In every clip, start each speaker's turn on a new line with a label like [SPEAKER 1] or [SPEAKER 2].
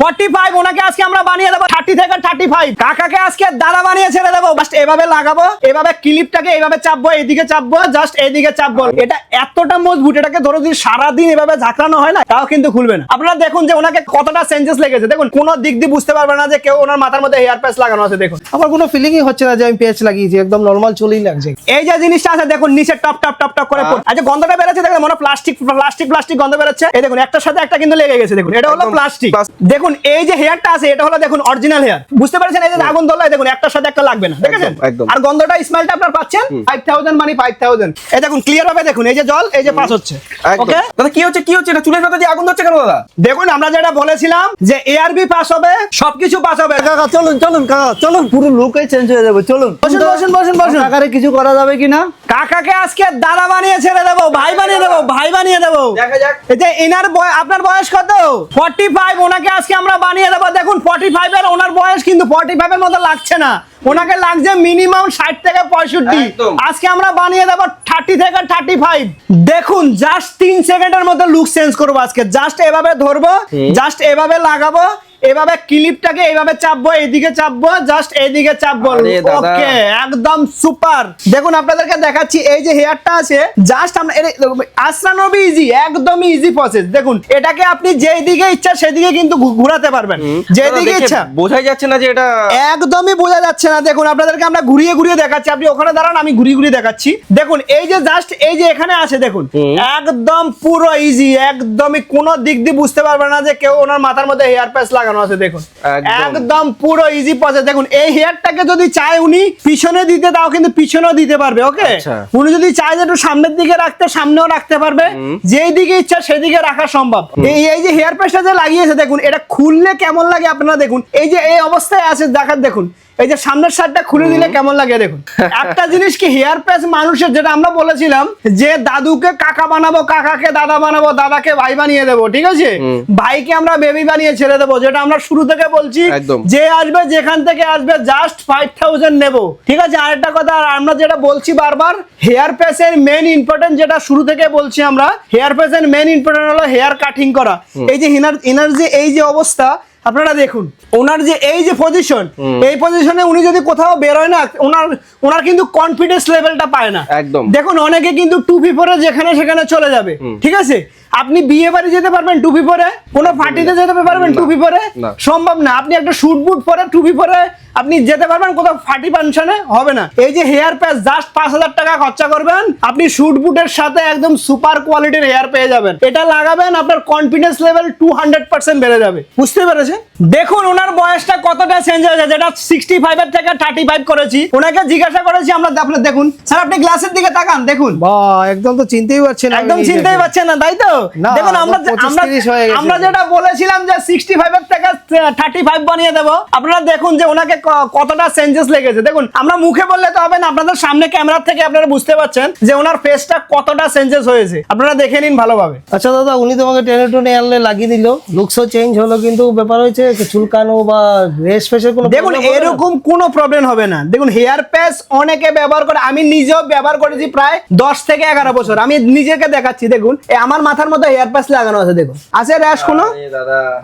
[SPEAKER 1] Forty five ওনাকে আজকে আমরা বানিয়ে দেবো থার্টি থেকে থার্টি ফাইভ কাকাকে আজকে দাদা বানিয়ে ছেড়ে দেবো। জাস্ট এভাবে লাগাবো এভাবে ক্লিপটাকে এইভাবে চাপবো এইদিকে চাপবো জাস্ট এইদিকে চাপবো। এটা এতটা মজবুত এটাকে ধরো যদি সারাদিন এভাবে ঝাঁকড়ানো হয় না তাও কিন্তু খুলবে না। আপনারা দেখুন যে ওনাকে কতটা সেন্সেস লেগেছে। দেখুন কোনো দিক দিয়ে বুঝতে পারবে না যে কেউ ওনার মাথার মধ্যে হেয়ার প্যাচ লাগানো আছে দেখুন।
[SPEAKER 2] আমার কোনো ফিলিংই হচ্ছে না যে আমি পেঁয়াজ লাগিয়েছি একদম নর্মাল চলেই লাগছে।
[SPEAKER 1] এই যে জিনিসটা আছে দেখুন নিচে টপ টপ টপ টপ করে আচ্ছা গন্ধটা বেরোচ্ছে দেখুন মনে প্লাস্টিক প্লাস্টিক প্লাস্টিক গন্ধ বেরোচ্ছে। এই দেখুন একটার সাথে একটা কিন্তু লেগে গেছে দেখুন এটা হলো প্লাস্টিক
[SPEAKER 2] plastic।
[SPEAKER 1] দেখুন এই যে হেয়ারটা আছে এটা হলো দেখুন অরিজিনাল হেয়ার বুঝতে পারছেন? এই যে আগুন ধরলে দেখুন একটার সাথে একটা লাগবে না দেখেছেন আর গন্ধটা স্মেলটা আপনার পাচ্ছেন? ফাইভ থাউজেন্ড মানে ফাইভ থাউজেন্ড এই দেখুন ক্লিয়ার ভাবে দেখুন এই যে জল এই যে পাস হচ্ছে। ওকে
[SPEAKER 2] দাদা কি হচ্ছে কি হচ্ছে? এটা চুলের সাথে দিয়ে আগুন ধরছে কেন দাদা?
[SPEAKER 1] দেখুন আমরা যেটা বলেছিলাম যে এআরবি পাস হবে সবকিছু পাস হবে।
[SPEAKER 3] কাকা চলুন চলুন কাকা চলুন। পুরো লুকই চেঞ্জ হয়ে যাবে চলুন।
[SPEAKER 1] বসুন বসুন বসুন বসুন।
[SPEAKER 3] কাকারে কিছু করা যাবে কিনা?
[SPEAKER 1] কাকাকে আজকে দাদা বানিয়ে ছেড়ে দেবো ভাই বানিয়ে দেবো ভাই বানিয়ে দেবো।
[SPEAKER 2] দেখা যাক।
[SPEAKER 1] এনার বয় আপনার বয়স কত? ফর্টি ফাইভ ওনাকে আজকে আমরা বানিয়ে দেবো। দেখুন ফর্টি ফাইভ এর ওনার বয়স কিন্তু ফর্টি ফাইভ এর মতো লাগছে না। ওনাকে লাগছে মিনিমাম ষাট থেকে পঁয়ষট্টি। আজকে আমরা বানিয়ে দেবো থার্টি থেকে থার্টি ফাইভ দেখুন জাস্ট তিন সেকেন্ডের মধ্যে লুক চেঞ্জ করব আজকে। জাস্ট এভাবে ধরবো জাস্ট এভাবে লাগাবো। এভাবে ক্লিপটাকে এইভাবে চাপবো এইদিকে চাপবো জাস্ট এইদিকে চাপবো। ওকে একদম সুপার দেখুন আপনাদেরকে দেখাচ্ছি এই যে হেয়ারটা আছে জাস্ট আমরা আসরানবি ইজি একদমই ইজি প্রসেস দেখুন এটাকে আপনি যেই দিকে ইচ্ছা সেদিকে কিন্তু ঘোরাতে পারবেন। যেদিকে ইচ্ছা।
[SPEAKER 2] বোঝাই যাচ্ছে না যে এটা
[SPEAKER 1] একদমই বোঝা যাচ্ছে না। দেখুন আপনাদেরকে আমরা ঘুরিয়ে ঘুরিয়ে দেখাচ্ছি। আপনি ওখানে দাঁড়ান আমি ঘুরিয়ে ঘুরিয়ে দেখাচ্ছি। দেখুন এই যে জাস্ট এই যে এখানে আছে দেখুন একদম পুরো ইজি একদমই কোনো দিক দিয়ে বুঝতে পারবে না যে কেউ ওনার মাথার মধ্যে হেয়ার প্যাচ লাগানো আছে দেখুন।
[SPEAKER 2] একদম।
[SPEAKER 1] পুরো ইজি প্রসেস দেখুন এই হেয়ারটাকে যদি চায় উনি পিছনে দিতে তাও কিন্তু পিছনেও দিতে পারবে ওকে
[SPEAKER 2] আচ্ছা।
[SPEAKER 1] উনি যদি চায় যে একটু সামনের দিকে রাখতে সামনেও রাখতে পারবে যেই দিকে ইচ্ছা সেদিকে রাখা সম্ভব। এই এই যে হেয়ার প্যাচটা যে লাগিয়েছে দেখুন এটা খুললে কেমন লাগে আপনারা দেখুন। এই যে এই অবস্থায় আছে দেখার দেখুন এই যে সামনের শার্টটা খুলে দিলে কেমন লাগে দেখুন। একটা জিনিস কি হেয়ার প্যাচ মানুষের যেটা আমরা বলেছিলাম যে দাদুকে কাকা বানাবো কাকাকে দাদা বানাবো দাদাকে ভাই বানিয়ে দেবো ঠিক আছে? ভাইকে আমরা বেবি বানিয়ে ছেড়ে দেবো যেটা আমরা শুরু থেকে বলছি যে আসবে যেখান থেকে আসবে জাস্ট ফাইভ থাউজেন্ড নেব ঠিক আছে? আরেকটা কথা আমরা যেটা বলছি বারবার হেয়ার প্যাচের মেন ইম্পর্টেন্ট যেটা শুরু থেকে বলছি আমরা হেয়ার প্যাচের মেন ইম্পর্টেন্ট হলো হেয়ার কাটিং করা। এই যে হিনার ইনার যে এই যে অবস্থা আপনারা দেখুন ওনার যে এই যে পজিশন এই পজিশনে উনি যদি কোথাও বেরোয় না ওনার ওনার কিন্তু কনফিডেন্স লেভেলটা পায় না।
[SPEAKER 2] একদম।
[SPEAKER 1] দেখুন অনেকে কিন্তু টু ফিফোরে যেখানে সেখানে চলে যাবে ঠিক আছে? আপনি বিয়ে বাড়ি যেতে পারবেন টুপি পরে কোনো পার্টিতে যেতে পারবেন টুপি পরে সম্ভব না। আপনি একটা শুট বুট পরে টুপি পরে আপনি যেতে পারবেন কোথাও ফাটি ফাংশনে হবে না। এই যে হেয়ার প্যাচ জাস্ট পাঁচ হাজার টাকা খরচা করবেন আপনি শুট বুটের সাথে একদম সুপার কোয়ালিটির হেয়ার পেয়ে যাবেন। এটা লাগাবেন আপনার confidence level to hundred percent বেড়ে যাবে। বুঝতে পেরেছেন? দেখুন ওনার বয়সটা কতটা চেঞ্জ হয়েছে। যেটা সিক্সটি ফাইভ এর থেকে থার্টি ফাইভ করেছি। ওনাকে জিজ্ঞাসা করেছি আমরা আপনার দেখুন স্যার আপনি গ্লাসের দিকে তাকান দেখুন।
[SPEAKER 3] বা একদম তো চিনতেই পারছেন
[SPEAKER 1] একদম চিনতেই পারছেন না তাই তো? দেখুন আমরা আমরা
[SPEAKER 3] 30 গেছে।
[SPEAKER 1] আমরা যেটা বলেছিলাম যে সিক্সটি থেকে থার্টি ফাইভ বানিয়ে দেবো আপনারা দেখুন যে ওনাকে কতটা চেঞ্জেস লেগেছে। দেখুন আমরা মুখে বললে তো হবে না আপনাদের সামনে ক্যামেরা থেকে আপনারা বুঝতে পারছেন যে ওনার ফেসটা কতটা চেঞ্জেস হয়েছে। আপনারা দেখে নিন ভালোভাবে।
[SPEAKER 3] আচ্ছা দাদা উনি তোমাকে টেনে টেনে আনলে লাগিয়ে দিল। লুকসও চেঞ্জ হলো কিন্তু ব্যাপার হয়েছে চুলকানো বা রেস ফেসের কোনো
[SPEAKER 1] দেখুন? এরকম কোনো প্রবলেম হবে না। দেখুন হেয়ার প্যাচ অনেকে ব্যবহার করে আমি নিজেও ব্যবহার করেছি প্রায় দশ থেকে এগারো বছর। আমি নিজেকে দেখাচ্ছি দেখুন আমার মাথার মধ্যে হেয়ার প্যাচ লাগানো আছে দেখুন। আছে র্যাশ কোনো?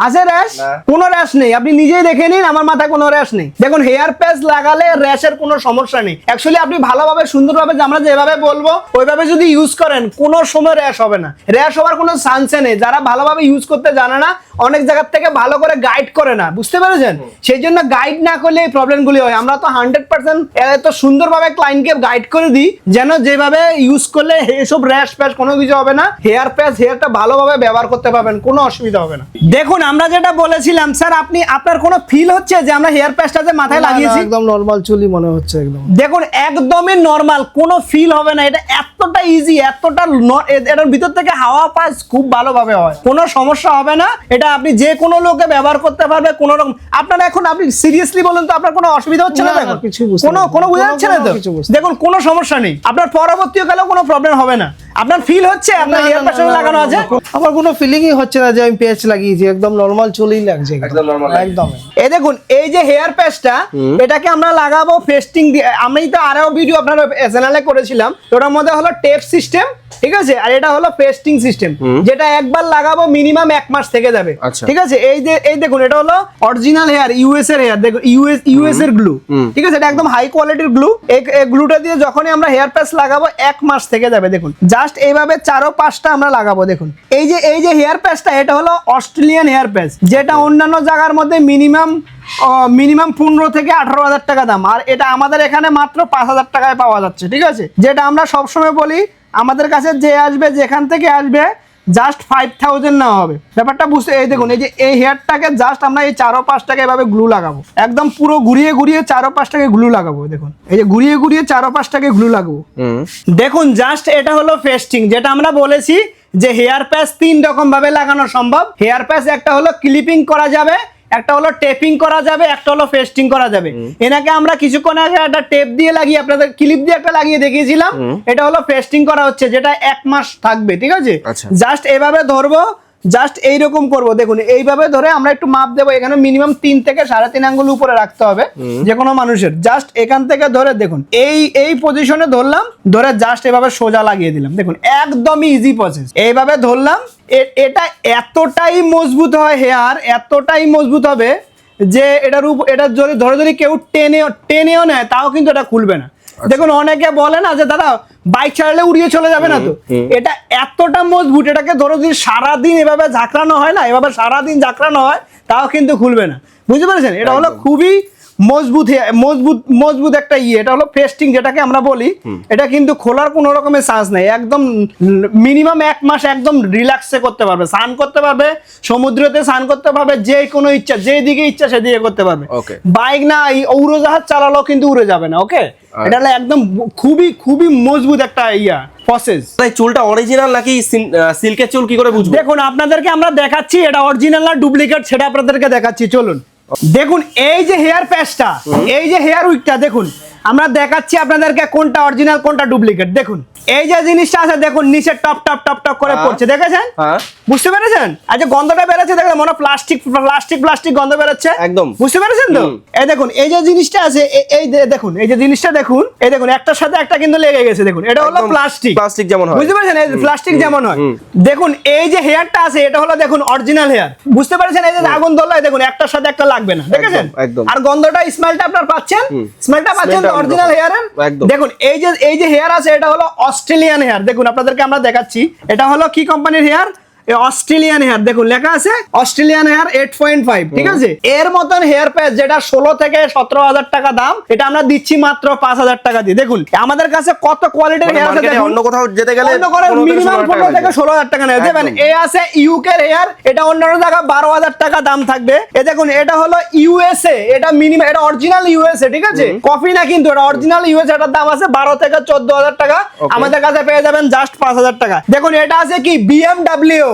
[SPEAKER 1] আছে র্যাশ কোনো র্যাশ নেই। আপনি নিজেই দেখে নিন আমার মাথায় কোনো র্যাশ নেই। দেখুন হেয়ার প্যাচ লাগালে র্যাশের কোনো সমস্যা নেই। অ্যাকচুয়ালি আপনি ভালোভাবে সুন্দরভাবে আমরা যেভাবে বলব ওইভাবে যদি ইউজ করেন কোনো সময় র্যাশ হবে না। র্যাশ হওয়ার কোনো চান্সে নেই। যারা ভালোভাবে ইউজ করতে জানে না অনেক জায়গার থেকে ভালো করে গাইড করে না। বুঝতে পেরেছেন? সেই জন্য গাইড না করলে এই প্রবলেমগুলি হয়। আমরা তো হান্ড্রেড পার্সেন্ট এত সুন্দরভাবে ক্লায়েন্টকে গাইড করে দিই যেন যেভাবে ইউজ করলে এসব র্যাশ প্যাশ কোনো কিছু হবে না। হেয়ার প্যাচ হেয়ারটা ভালোভাবে ব্যবহার করতে পারবেন কোনো অসুবিধা হবে না। দেখুন আমরা যেটা বলেছিলাম স্যার আপনি আপনার কোনো ফিল হচ্ছে যে আমরা হেয়ার প্যাচটা যে মাথায় লাগিয়েছি?
[SPEAKER 3] একদম নর্মাল চুলই মনে হচ্ছে একদম।
[SPEAKER 1] দেখুন একদমই নর্মাল কোনো ফিল হবে না। এটা এতটা ইজি এতটা এটার ভিতর থেকে হাওয়া পাস খুব ভালোভাবে হয়। কোনো সমস্যা হবে না। এটা আপনি যে কোনো লোকে ব্যবহার করতে পারবে কোনো রকম আপনারা এখন আপনি সিরিয়াসলি বলুন তো আপনার কোনো অসুবিধা হচ্ছে না দেখুন? কোনো। কোনো বোঝা যাচ্ছে না তো দেখুন কোনো সমস্যা নেই। আপনার পরবর্তীকালেও কোনো প্রবলেম হবে না। আপনার ফিল হচ্ছে? আপনার হেয়ার লাগানো আছে?
[SPEAKER 3] আমার কোনো ফিলিংই হচ্ছে না যে আমি লাগিয়েছি একদম নর্মাল চুলই লাগছে
[SPEAKER 4] একদম।
[SPEAKER 3] একদম
[SPEAKER 1] এই দেখুন এই যে হেয়ার প্যাচটা এটাকে আমরা লাগাবো ফেস্টিং দিয়ে। আমি তো আরও ভিডিও আপনার চ্যানেলে করেছিলাম ওটার মধ্যে হলো টেপ সিস্টেম ঠিক আছে? আর এটা হলো পেস্টিং সিস্টেম যেটা একবার লাগাবো মিনিমাম এক মাস থেকে যাবে।
[SPEAKER 4] আচ্ছা।
[SPEAKER 1] ঠিক আছে? এই যে এই দেখুন এটা হলো অরিজিনাল হেয়ার ইউএস এর হেয়ার দেখুন ইউএস ইউএস এর গ্লু ঠিক আছে? এটা একদম হাই কোয়ালিটির গ্লু এই গ্লুটা দিয়ে যখনই আমরা হেয়ার প্যাচ লাগাবো এক মাস থেকে যাবে দেখুন। জাস্ট এইভাবে চারো পাঁচটা আমরা লাগাবো দেখুন। এই যে এই যে হেয়ার প্যাচটা এটা হলো অস্ট্রেলিয়ান হেয়ার প্যাচ যেটা অন্যান্য জায়গার মধ্যে মিনিমাম মিনিমাম পনেরো থেকে আঠারো হাজার টাকা দাম। আর এটা আমাদের এখানে মাত্র পাঁচ হাজার টাকায় পাওয়া যাচ্ছে ঠিক আছে? যেটা আমরা সবসময় বলি আমাদের কাছে যে আসবে যেখান থেকে আসবে জাস্ট ফাইভ থাউজেন্ড নেওয়া হবে। ব্যাপারটা বুঝতে এই দেখুন এই যে এই হেয়ারটাকে জাস্ট আমরা এই চারো পাঁচটাকে এভাবে গ্লু লাগাবো। একদম পুরো ঘুরিয়ে ঘুরিয়ে চারো পাঁচটাকে গ্লু লাগাবো দেখুন। এই যে ঘুরিয়ে ঘুরিয়ে চারো পাঁচটাকে গ্লু লাগাবো। দেখুন জাস্ট এটা হলো ফেস্টিং যেটা আমরা বলেছি যে হেয়ার প্যাচ তিন রকম ভাবে লাগানো সম্ভব। হেয়ার প্যাচ একটা হলো ক্লিপিং করা যাবে একটা হলো টেপিং করা যাবে একটা হলো ফেস্টিং করা যাবে। এনাকে আমরা কিছুক্ষণ আগে একটা টেপ দিয়ে লাগিয়ে আপনাদের ক্লিপ দিয়ে একটা লাগিয়ে দেখিয়েছিলাম। এটা হলো ফেস্টিং করা হচ্ছে যেটা এক মাস থাকবে ঠিক আছে?
[SPEAKER 4] আচ্ছা।
[SPEAKER 1] জাস্ট এভাবে ধরবো জাস্ট এইরকম করব। দেখুন এইভাবে ধরে আমরা একটু মাপ দেবো। এখানে মিনিমাম তিন থেকে সাড়ে তিন আঙ্গুল উপরে রাখতে হবে যে কোনো মানুষের। জাস্ট এখান থেকে ধরে দেখুন এই এই পজিশনে ধরলাম ধরে জাস্ট এভাবে সোজা লাগিয়ে দিলাম। দেখুন একদমই ইজি প্রসেস এইভাবে ধরলাম এটা এতটাই মজবুত হয় হেয়ার এতটাই মজবুত হবে যে এটার উপর এটার যদি ধরে ধরে কেউ টেনেও টেনেও নেয় তাও কিন্তু এটা খুলবে না। দেখুন অনেকে বলে না যে দাদা বাইক চালালে উড়িয়ে চলে যাবে না তো। এটা এতটা মজবুত এটাকে ধরো যদি সারাদিন এভাবে ঝাঁকড়ানো হয় না এভাবে সারাদিন ঝাঁকড়ানো হয় তাও কিন্তু খুলবে না। বুঝতে পেরেছেন? এটা হলো খুবই মজবুত মজবুত মজবুত একটা ইয়ে। এটা হলো পেস্টিং যেটাকে আমরা বলি। এটা কিন্তু খোলার কোনো রকমের চান্স নেই। একদম মিনিমাম এক মাস একদম রিল্যাক্সে করতে পারবে। স্নান করতে পারবে সমুদ্রতে স্নান করতে পারবে যে কোনো ইচ্ছা যে দিকে ইচ্ছা সেদিকে করতে পারবে. বাইক না এই উড়োজাহাজ চালালেও কিন্তু উড়ে যাবে না ওকে এটা হলো একদম খুবই খুবই মজবুত একটা ইয়া প্রসেস
[SPEAKER 4] তাই চুলটা অরিজিনাল নাকি সিল্কের চুল কি করে বুঝব?
[SPEAKER 1] দেখুন আপনাদেরকে আমরা দেখাচ্ছি এটা অরিজিনাল না ডুপ্লিকেট সেটা আপনাদেরকে দেখাচ্ছি। চলুন। দেখুন এই যে হেয়ার প্যাচটা এই যে হেয়ার উইকটা দেখুন আমরা দেখাচ্ছি আপনাদেরকে কোনটা অরিজিনাল কোনটা ডুপ্লিকেট দেখুন এই যে জিনিসটা আছে দেখুন নিচে টপ টপ টপ টপ করে
[SPEAKER 4] হ্যাঁ।
[SPEAKER 1] পড়ছে দেখেছেন?
[SPEAKER 4] হ্যাঁ।
[SPEAKER 1] বুঝতে পেরেছেন? আচ্ছা গন্ধটা বেরোচ্ছে দেখেন মনে প্লাস্টিক প্লাস্টিক প্লাস্টিক গন্ধ বেরোচ্ছে।
[SPEAKER 4] একদম।
[SPEAKER 1] বুঝতে পেরেছেন তো? এই দেখুন এই যে জিনিসটা আছে এই দেখুন এই যে জিনিসটা দেখুন এই দেখুন একটার সাথে একটা কিন্তু লেগে গেছে দেখুন এটা হলো
[SPEAKER 4] একদম
[SPEAKER 1] প্লাস্টিক।
[SPEAKER 4] যেমন হয়।
[SPEAKER 1] বুঝতে পেরেছেন? এই প্লাস্টিক যেমন হয়। দেখুন এই যে হেয়ারটা আছে এটা হলো দেখুন অরিজিনাল হেয়ার। বুঝতে পেরেছেন? এই যে আগুন ধরলো এই দেখুন একটার সাথে একটা লাগবে না দেখেছেন?
[SPEAKER 4] একদম।
[SPEAKER 1] আর গন্ধটা স্মেলটা আপনার পাচ্ছেন? স্মেলটা পাচ্ছেন অরিজিনাল। হেয়ারের? দেখুন এই যে এই যে হেয়ার আছে এটা হলো অস্ট্রেলিয়ান হেয়ার। দেখুন আপনাদেরকে আমরা দেখাচ্ছি। এটা হলো কি কোম্পানির হেয়ার? অস্ট্রেলিয়ান হেয়ার দেখুন লেখা আছে Australian hair eight point five ঠিক আছে? এর মতন হেয়ার প্যাচ যেটা ষোলো থেকে সতেরো হাজার টাকা দাম এটা আমরা দিচ্ছি মাত্র পাঁচ হাজার টাকা দিয়ে। দেখুন আমাদের কাছে কত কোয়ালিটির
[SPEAKER 4] মানে
[SPEAKER 1] হেয়ার আছে
[SPEAKER 4] এ
[SPEAKER 1] দেখুন।
[SPEAKER 4] অন্য কোথাও যেতে গেলে
[SPEAKER 1] অন্য করে
[SPEAKER 4] 15 থেকে
[SPEAKER 1] মিনিমাম
[SPEAKER 4] 16
[SPEAKER 1] পনেরো থেকে ষোলো হাজার টাকা দেবেন এ আছে ইউকের হেয়ার এটা অন্যান্য জায়গা বারো হাজার টাকা দাম থাকবে। এ দেখুন এটা হলো ইউএসএ এটা মিনিমাম এটা অরিজিনাল ইউএসএ ঠিক আছে? কপি না কিন্তু এটা অরিজিনাল ইউএসএ এটার দাম আছে বারো থেকে চোদ্দ হাজার টাকা। আমাদের কাছে পেয়ে যাবেন জাস্ট পাঁচ হাজার টাকা। দেখুন এটা আছে কি? বিএমডাব্লিউ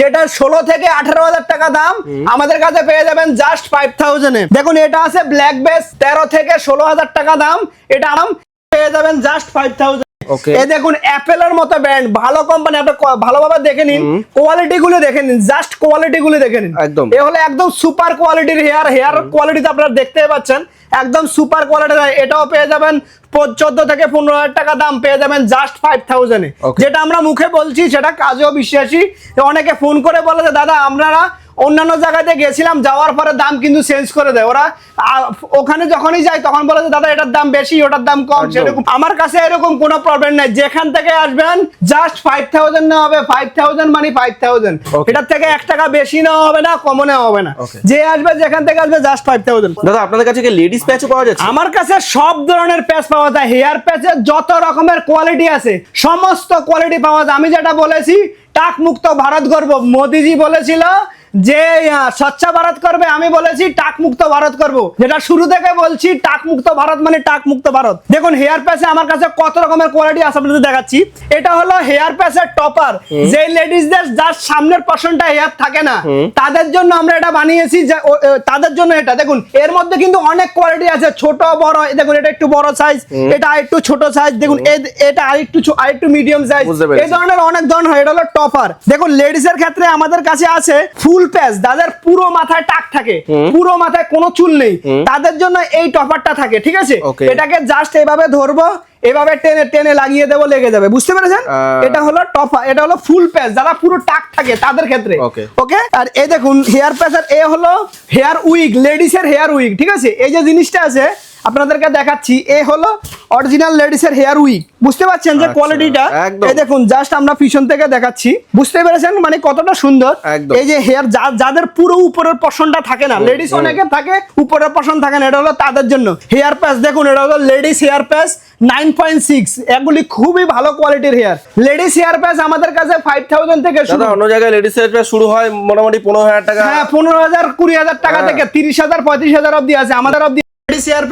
[SPEAKER 1] যেটা ষোলো থেকে আঠারো হাজার টাকা দাম আমাদের কাছে পেয়ে যাবেন জাস্ট ফাইভ থাউজেন্ডে দেখুন এটা আছে ব্ল্যাক বেস তেরো থেকে ষোলো হাজার টাকা দাম। এটা আরাম পেয়ে যাবেন জাস্ট ফাইভ থাউজেন্ড
[SPEAKER 4] Okay.
[SPEAKER 1] এ দেখুন অ্যাপেলের মতো ব্র্যান্ড ভালো কোম্পানি আপনি ভালোভাবে দেখে নিন কোয়ালিটি গুলো দেখে নিন জাস্ট কোয়ালিটি গুলো দেখে নিন
[SPEAKER 4] একদম।
[SPEAKER 1] এ হলো একদম সুপার কোয়ালিটির হেয়ার হেয়ার কোয়ালিটি আপনারা দেখতে পাচ্ছেন একদম সুপার কোয়ালিটির এটাও পেয়ে যাবেন চোদ্দ থেকে পনেরো হাজার টাকা দাম পেয়ে যাবেন জাস্ট ফাইভ থাউজেন্ডে. যেটা আমরা মুখে বলছি সেটা কাজেও বিশ্বাসী অনেকে ফোন করে বলে যে দাদা আপনারা অন্যান্য জায়গাতে গেছিলাম যাওয়ার পরে দাম কিন্তু চেঞ্জ করে দেয়। ওরা ওখানে যখনই যায় তখন বলে যে দাদা এটার দাম বেশি ওটার দাম কম সেরকম। আমার কাছে এরকম কোনো প্রবলেম নাই। যেখান থেকে আসবেন জাস্ট ফাইভ থাউজেন্ড নেওয়া হবে। ফাইভ থাউজেন্ড মানে ফাইভ থাউজেন্ড এটার থেকে এক টাকা বেশি নেওয়া হবে না কমও নেওয়া হবে না। যে আসবে যেখান থেকে আসবে জাস্ট ফাইভ থাউজেন্ড
[SPEAKER 4] দাদা আপনাদের কাছে কি লেডিস প্যাচও পাওয়া যাচ্ছে?
[SPEAKER 1] আমার কাছে সব ধরনের প্যাচ পাওয়া যায়। হেয়ার প্যাচের যত রকমের কোয়ালিটি আছে সমস্ত কোয়ালিটি পাওয়া যায়। আমি যেটা বলেছি টাক মুক্ত ভারত গর্ব মোদিজি বলেছিল যে স্বচ্ছ ভারত করবে আমি বলেছি টাক মুক্ত ভারত করব। যেটা শুরু থেকে বলছি টাক মুক্ত ভারত মানে টাক মুক্ত ভারত। দেখুন হেয়ার প্যাচে আমার কাছে কত রকমের কোয়ালিটি আছে আপনাদের দেখাচ্ছি। এটা হলো হেয়ার প্যাচের টপার যে লেডিসদের যার সামনের পশনটা হেয়ার থাকে না তাদের জন্য আমরা এটা বানিয়েছি যে তাদের জন্য এটা। দেখুন এর মধ্যে কিন্তু অনেক কোয়ালিটি আছে ছোট বড় দেখুন এটা একটু বড় সাইজ এটা একটু ছোট সাইজ দেখুন এটা আরেকটু ছো- আরেকটু মিডিয়াম সাইজ এই ধরনের অনেক ধরনের হয় এটা হলো টপার দেখুন লেডিস এর ক্ষেত্রে আমাদের কাছে আছে ফুল প্যাচ যাদের পুরো মাথায় টাক থাকে। পুরো মাথায় কোনো চুল নেই। তাদের জন্য এই টপারটা থাকে ঠিক আছে? এটাকে জাস্ট এভাবে ধরবো এভাবে টেনে টেনে লাগিয়ে দেবো লেগে যাবে। বুঝতে পেরেছেন? এটা হলো টপার এটা হলো ফুল প্যাচ যারা পুরো টাক থাকে তাদের ক্ষেত্রে। ওকে আর এই দেখুন হেয়ার প্যাচের এ হলো হেয়ার উইক লেডিস এর হেয়ার উইক ঠিক আছে? এই যে জিনিসটা আছে আপনাদেরকে দেখাচ্ছি এ হলো অরিজিনাল লেডিস এর হেয়ার উইক বুঝতে পারছেন যে
[SPEAKER 4] আচ্ছা,
[SPEAKER 1] কোয়ালিটিটা এই দেখুন জাস্ট আমরা পিছন থেকে দেখাচ্ছি। বুঝতে পেরেছেন? মানে কতটা সুন্দর। এই যে হেয়ার যাদের পুরো উপরের পশনটা থাকে না লেডিস অনেকে থাকে উপরের পশন থাকে না এটা হলো তাদের জন্য। হেয়ার প্যাচ দেখুন এটা হলো ladies hair patch nine point six এগুলি খুবই ভালো কোয়ালিটির হেয়ার লেডিস হেয়ার প্যাচ আমাদের কাছে ফাইভ থাউজেন্ড থেকে শুরু।
[SPEAKER 4] অন্য জায়গায় লেডিস এর শুরু হয় মোটামুটি পনেরো হাজার টাকা।
[SPEAKER 1] হ্যাঁ পনেরো হাজার কুড়ি হাজার টাকা
[SPEAKER 4] হ্যাঁ।
[SPEAKER 1] থেকে তিরিশ হাজার পঁয়ত্রিশ হাজার অব্দি আছে। আমাদের অব্দি ladies hair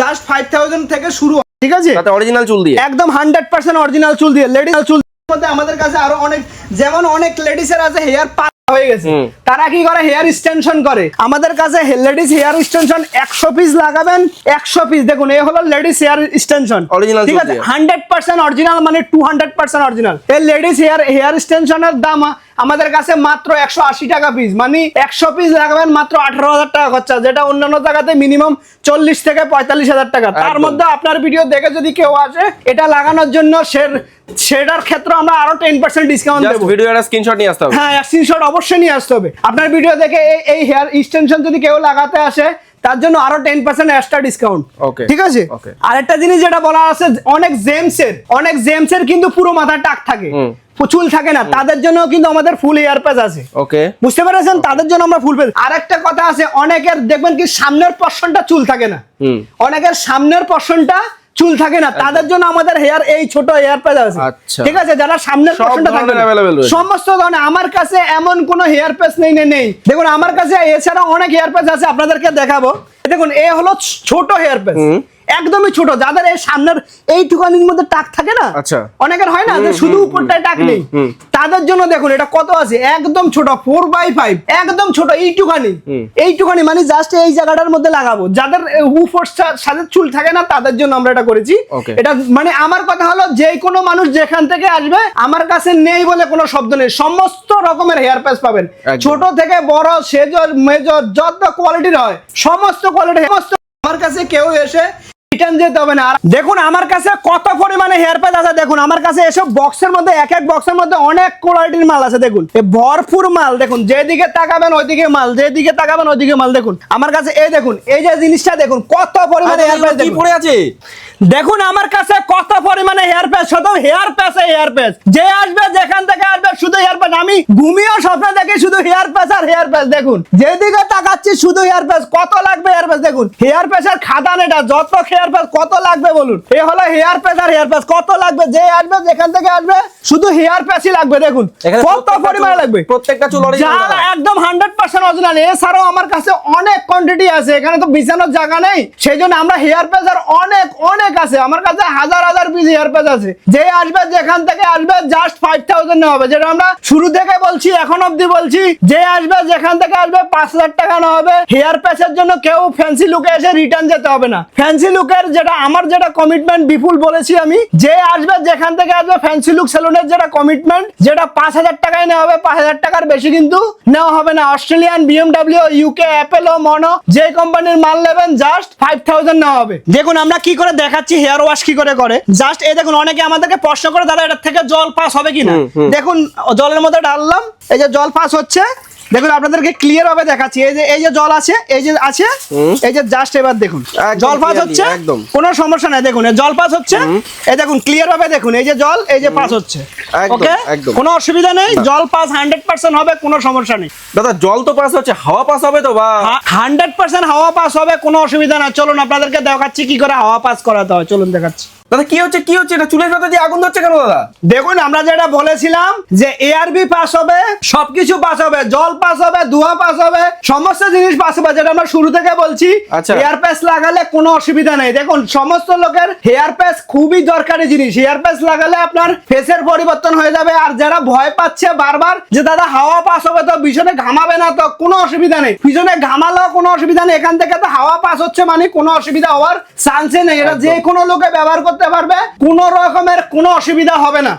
[SPEAKER 1] just five thousand থেকে শুরু ঠিক আছে?
[SPEAKER 4] অরিজিনাল চুল দিয়ে।
[SPEAKER 1] একদম হান্ড্রেড পার্সেন্ট অরিজিনাল চুল দিয়ে। লেডিস চুল মধ্যে আমাদের কাছে আরও অনেক যেমন অনেক লেডিসের আছে হেয়ার হয়ে গেছে। তারা কি করে? হেয়ার এক্সটেনশন করে। আমাদের কাছে লেডিস হেয়ার এক্সটেনশন একশো পিস লাগাবেন একশো পিস দেখুন এই হলো লেডিস হেয়ার এক্সটেনশন
[SPEAKER 4] Original
[SPEAKER 1] ঠিক আছে? হান্ড্রেড পার্সেন্ট অরিজিনাল মানে টু হান্ড্রেড পার্সেন্ট অরিজিনাল এই লেডিস হেয়ার হেয়ার এক্সটেনশনের দাম আমাদের কাছে মাত্র একশো আশি টাকা পিস মানে একশো পিস লাগাবেন মাত্র আঠারো হাজার টাকা খরচা যেটা অন্যান্য জায়গাতে মিনিমাম চল্লিশ থেকে পঁয়তাল্লিশ হাজার টাকা। তার মধ্যে আপনার ভিডিও দেখে যদি কেউ আসে এটা লাগানোর জন্য সে সেটার ক্ষেত্রে আমরা আরও টেন পার্সেন্ট ডিসকাউন্ট দেবো।
[SPEAKER 4] ভিডিও একটা স্ক্রিনশট নিয়ে আসতে হবে।
[SPEAKER 1] হ্যাঁ স্ক্রিনশট অবশ্যই নিয়ে আসতে হবে। আপনার ভিডিও দেখে এই- হেয়ার এক্সটেনশন যদি কেউ লাগাতে আসে তার জন্য আরও ten percent extra discount
[SPEAKER 4] Okay.
[SPEAKER 1] ঠিক আছে?
[SPEAKER 4] আর
[SPEAKER 1] একটা জিনিস যেটা বলা আছে অনেক জেমসের অনেক জেমসের কিন্তু পুরো মাথা টাক থাকে। চুল থাকে না তাদের জন্য কিন্তু আমাদের ফুল এয়ার প্যাচ আছে।
[SPEAKER 4] ওকে
[SPEAKER 1] বুঝতে পেরেছেন? তাদের জন্য আমরা ফুল পেজ আরেকটা কথা আছে অনেকের দেখবেন কি সামনের পশনটা চুল থাকে না। অনেকের সামনের পশনটা চুল থাকে না। তাদের জন্য আমাদের হেয়ার এই ছোট হেয়ার প্যাচ আছে।
[SPEAKER 4] আচ্ছা।
[SPEAKER 1] ঠিক আছে? যারা সামনের পশনটা থাকে না। সমস্ত ধরনের আমার কাছে এমন কোনো হেয়ার প্যাচ নেই নেই নেই। দেখুন আমার কাছে এছাড়া অনেক হেয়ার প্যাচ আছে আপনাদেরকে দেখাবো। দেখুন এ হলো ছোট হেয়ার প্যাচ একদমই ছোট যাদের এই সামনের এইটুকানির মধ্যে টাক থাকে না
[SPEAKER 4] আচ্ছা।
[SPEAKER 1] অনেকের হয় না যে শুধু উপরটায় টাক নেই। তাদের জন্য দেখুন এটা কত আছে? একদম ছোট ফোর বাই ফাইভ একদম ছোট এইটুখানি
[SPEAKER 4] হুম।
[SPEAKER 1] এইটুখানি মানে জাস্ট এই জায়গাটার মধ্যে লাগাবো। যাদের উপর সা- সাথে চুল থাকে না তাদের জন্য আমরা এটা করেছি। এটা মানে আমার কথা হলো যে কোনো মানুষ যেখান থেকে আসবে আমার কাছে নেই বলে কোনো শব্দ নেই। সমস্ত রকমের হেয়ার প্যাচ পাবেন। ছোট থেকে বড় সেজর মেজর যত কোয়ালিটির হয় সমস্ত কোয়ালিটি সমস্ত আমার কাছে কেউ এসে রিটার্ন যেতে হবে না। আর দেখুন আমার কাছে কত পরিমাণে হেয়ার প্যাচ আছে দেখুন আমার কাছে এসব বক্সের মধ্যে এক এক বক্সের মধ্যে অনেক কোয়ালিটির মাল আছে দেখুন। ভরপুর মাল দেখুন যেদিকে তাকাবেন ওইদিকে মাল যেদিকে তাকাবেন ওইদিকে মাল দেখুন। আমার কাছে এই দেখুন এই যে জিনিসটা দেখুন কত পরিমাণে হেয়ার প্যাচ দেখুন।
[SPEAKER 4] পড়ে আছে?
[SPEAKER 1] দেখুন আমার কাছে কত পরিমাণে হেয়ার প্যাচ শুধু হেয়ার প্যাচ হেয়ার প্যাচ যে আসবে যেখান থেকে আসবে শুধু হেয়ার প্যাচ আমি ঘুমিয়েও স্বপ্নে দেখি শুধু হেয়ার প্যাচ আর হেয়ার প্যাচ দেখুন। যেদিকে তাকাচ্ছি শুধু হেয়ার প্যাচ কত লাগবে হেয়ার প্যাচ দেখুন। হেয়ার প্যাচের খাদান এটা যত হেয়ার প্যাচ কত লাগবে বলুন। এ হলো হেয়ার প্যাচ আর হেয়ার প্যাচ কত লাগবে? যে আসবে যেখান থেকে আসবে শুধু হেয়ার প্যাচই লাগবে দেখুন। কত পরিমাণে লাগবে?
[SPEAKER 4] প্রত্যেকটা চুল
[SPEAKER 1] একদম হান্ড্রেড পার্সেন্ট অরিজিনাল এছাড়াও আমার কাছে অনেক কোয়ান্টিটি আছে। এখানে তো বিছানোর জায়গা নেই। সেই জন্য আমরা হেয়ার প্যাচ আর অনেক অনেক আছে আমার কাছে হাজার হাজার পিস হেয়ার প্যাচ আছে। যে আসবে যেখান থেকে আসবে জাস্ট ফাইভ থাউজেন্ড হবে। যেটা আমরা শুরু থেকে বলছি, এখন অব্দি বলছি যে আসবে যেখান থেকে আসবে, পাঁচ হাজার টাকা নেওয়া হবে। হেয়ার প্যাচের জন্য কেউ ফ্যান্সি লুকে এসে রিটার্ন যেতে হবে না। ফ্যান্সি লুকের যেটা, আমার যেটা কমিটমেন্ট বিপুল বলেছি আমি যে আসবে যেখান থেকে আসবে ফ্যান্সি লুক সেলুনের যেটা কমিটমেন্ট যেটা পাঁচ হাজার টাকায় নেওয়া হবে, পাঁচ হাজার টাকার বেশি কিন্তু নেওয়া হবে না। অস্ট্রেলিয়ান বিএমডাব্লিউ ইউকে অ্যাপেল ও মনো যে কোম্পানির মাল নেবেন জাস্ট ফাইভ থাউজেন্ড নেওয়া হবে। দেখুন, আমরা কি করে দেখাচ্ছি হেয়ার ওয়াশ কি করে করে। জাস্ট এই দেখুন অনেকে আমাদেরকে প্রশ্ন করে দাদা এটা থেকে জল পাস হবে কিনা? দেখুন জলের মধ্যে ডাললাম এই যে জল পাস হচ্ছে দেখুন আপনাদেরকে ক্লিয়ার ভাবে দেখাচ্ছি। এই যে এই যে জল আছে এই যে আছে এই যে জাস্ট এবার দেখুন। জল পাস হচ্ছে। কোনো সমস্যা নাই দেখুন জল পাস হচ্ছে। এই দেখুন ক্লিয়ার ভাবে দেখুন এই যে জল এই যে পাস হচ্ছে।
[SPEAKER 4] একদম,
[SPEAKER 1] ওকে কোনো অসুবিধা নেই জল পাস হান্ড্রেড পার্সেন্ট হবে কোনো সমস্যা নেই।
[SPEAKER 4] দাদা জল তো পাস হচ্ছে হাওয়া পাস হবে তো বা?
[SPEAKER 1] হান্ড্রেড পার্সেন্ট হাওয়া পাস হবে কোনো অসুবিধা না চলুন আপনাদেরকে দেখাচ্ছি কি করে হাওয়া পাস করাতে হয়। চলুন দেখাচ্ছি।
[SPEAKER 4] দাদা কি হচ্ছে কি হচ্ছে? এটা চুলের সাথে দিয়ে আগুন ধরছে কেন দাদা?
[SPEAKER 1] দেখুন আমরা যেটা বলেছিলাম যে এআরবি পাস হবে সবকিছু পাস হবে জল পাস হবে ধোয়া পাস হবে সমস্ত জিনিস পাস হবে যেটা আমরা শুরু থেকে বলছি
[SPEAKER 4] আচ্ছা।
[SPEAKER 1] হেয়ার প্যাচ লাগালে কোনো অসুবিধা নেই। দেখুন সমস্ত লোকের হেয়ার প্যাচ খুবই দরকারি জিনিস। হেয়ার প্যাচ লাগালে আপনার ফেসের পরিবর্তন হয়ে যাবে আর যারা ভয় পাচ্ছে বারবার যে দাদা হাওয়া পাস হবে তো পিছনে ঘামাবে না তো? কোনো অসুবিধা নেই। পিছনে ঘামালেও কোনো অসুবিধা নেই। এখান থেকে তো হাওয়া পাস হচ্ছে মানে কোনো অসুবিধা হওয়ার চান্সে নেই। এটা যে কোনো লোকে ব্যবহার করতে পারবে কোনো রকমের কোনো অসুবিধা হবে না।